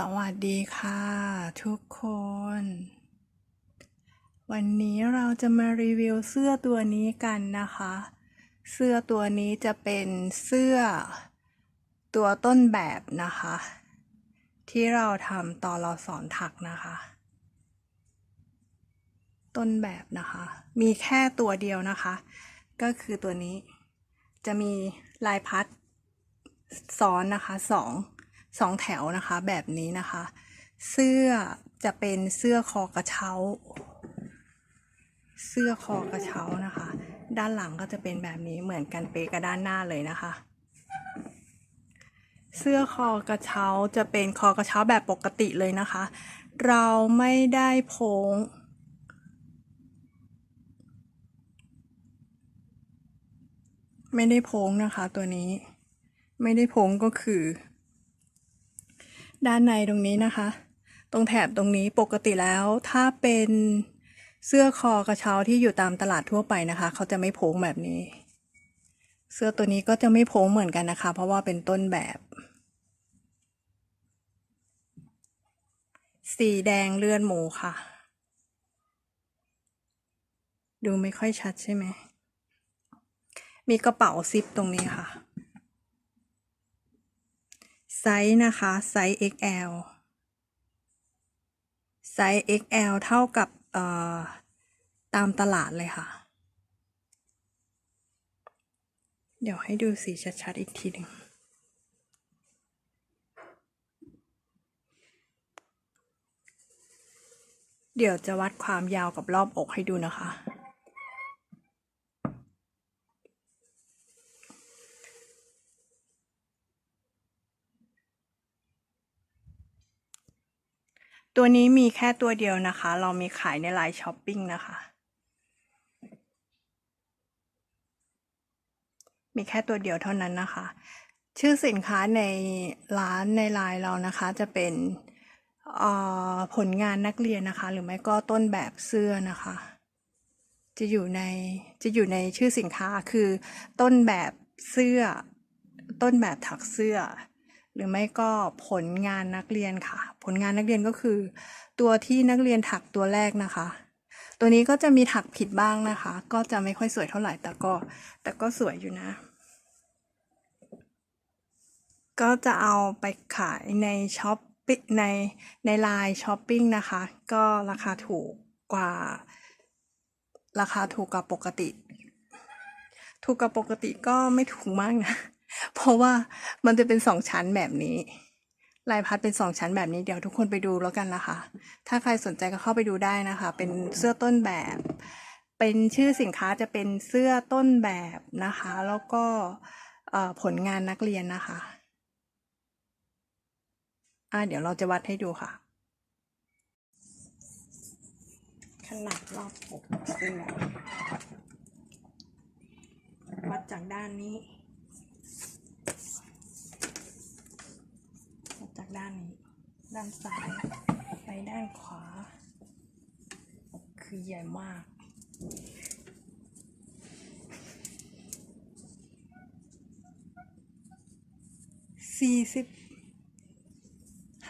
สวัสดีค่ะทุกคน วันนี้เราจะมารีวิวเสื้อตัวนี้กันนะคะ เสื้อตัวนี้จะเป็นเสื้อตัวต้นแบบนะคะ ที่เราทำตอนเราสอนถักนะคะ ต้นแบบนะคะ มีแค่ตัวเดียวนะคะ ก็คือตัวนี้จะมีลายพัดซ้อนนะคะสอง สองแถวนะคะแบบนี้นะคะ เสื้อจะเป็นเสื้อคอกระเช้า เสื้อคอกระเช้านะคะ ด้านหลังก็จะเป็นแบบนี้เหมือนกันเปกับด้านหน้าเลยนะคะ เสื้อคอกระเช้าจะเป็นคอกระเช้าแบบปกติเลยนะคะ เราไม่ได้โพงไม่ได้โพงนะคะตัวนี้ ไม่ได้โพงก็คือ ด้านในตรงนี้นะคะ ตรงแถบตรงนี้ปกติแล้วถ้าเป็นเสื้อคอกระเช้าที่อยู่ตามตลาดทั่วไปนะคะ เขาจะไม่โพงแบบนี้ เสื้อตัวนี้ก็จะไม่โพงเหมือนกันนะคะ เพราะว่าเป็นต้นแบบ สีแดงเลือดหมูค่ะ ดูไม่ค่อยชัดใช่ไหม มีกระเป๋าซิปตรงนี้ค่ะ ไซส์นะคะไซส์ XL ไซส์ XL เท่ากับเอ่อตามตลาดเลยค่ะ เดี๋ยวให้ดูสีชัดๆอีกทีหนึ่งเดี๋ยวจะวัดความยาวกับรอบอกให้ดูนะคะ ตัวนี้มีแค่ตัวเดียวนะคะ เรามีขายในไลน์ช้อปปิ้งนะคะ มีแค่ตัวเดียวเท่านั้นนะคะ ชื่อสินค้าในร้านในไลน์เรานะคะจะเป็นผลงานนักเรียนนะคะ หรือไม่ก็ต้นแบบเสื้อนะคะ จะอยู่ในจะอยู่ในชื่อสินค้าคือต้นแบบเสื้อ ต้นแบบถักเสื้อ หรือไม่ก็ผลงานนักเรียนค่ะ ผลงานนักเรียนก็คือ ตัวที่นักเรียนถักตัวแรกนะคะ ตัวนี้ก็จะมีถักผิดบ้างนะคะ ก็จะไม่ค่อยสวยเท่าไหร่แต่ก็ แต่ก็สวยอยู่นะ ก็จะเอาไปขายในช้อปปิ้งในในไลน์ช้อปปิ้งนะคะ ก็ราคาถูกกว่า ราคาถูกกว่าปกติ ถูกกว่าปกติก็ไม่ถูกมากนะ เพราะว่ามันจะเป็นสองชั้นแบบนี้ลายพัดเป็นสองชั้นแบบนี้เดี๋ยวทุกคนไปดูแล้วกันนะคะ ถ้าใครสนใจก็เข้าไปดูได้นะคะ เป็นเสื้อต้นแบบ เป็นชื่อสินค้าจะเป็นเสื้อต้นแบบนะคะ แล้วก็เอ่อผลงานนักเรียนนะคะอ่าเดี๋ยวเราจะวัดให้ดูค่ะ ขนาดรอบอกเสื้อวัดจากด้านนี้ วัดจากด้านนี้ ด้านซ้ายไปด้านขวา คือใหญ่มาก สี่สิบ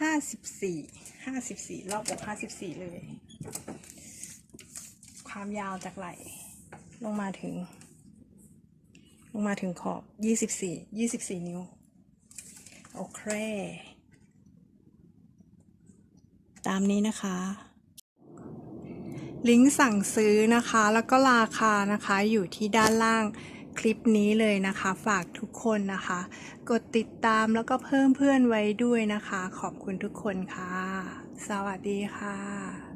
ห้าสิบสี่ ห้าสิบสี่รอบอกห้าสิบสี่เลย ความยาวจากไหล่ลงมาถึง ลงมาถึงขอบยี่สิบสี่ ยี่สิบสี่นิ้ว โอเค ตามนี้นะคะ ลิงก์สั่งซื้อนะคะ แล้วก็ราคานะคะอยู่ที่ด้านล่างคลิปนี้เลยนะคะ ฝากทุกคนนะคะ กดติดตามแล้วก็เพิ่มเพื่อนไว้ด้วยนะคะ ขอบคุณทุกคนค่ะ สวัสดีค่ะ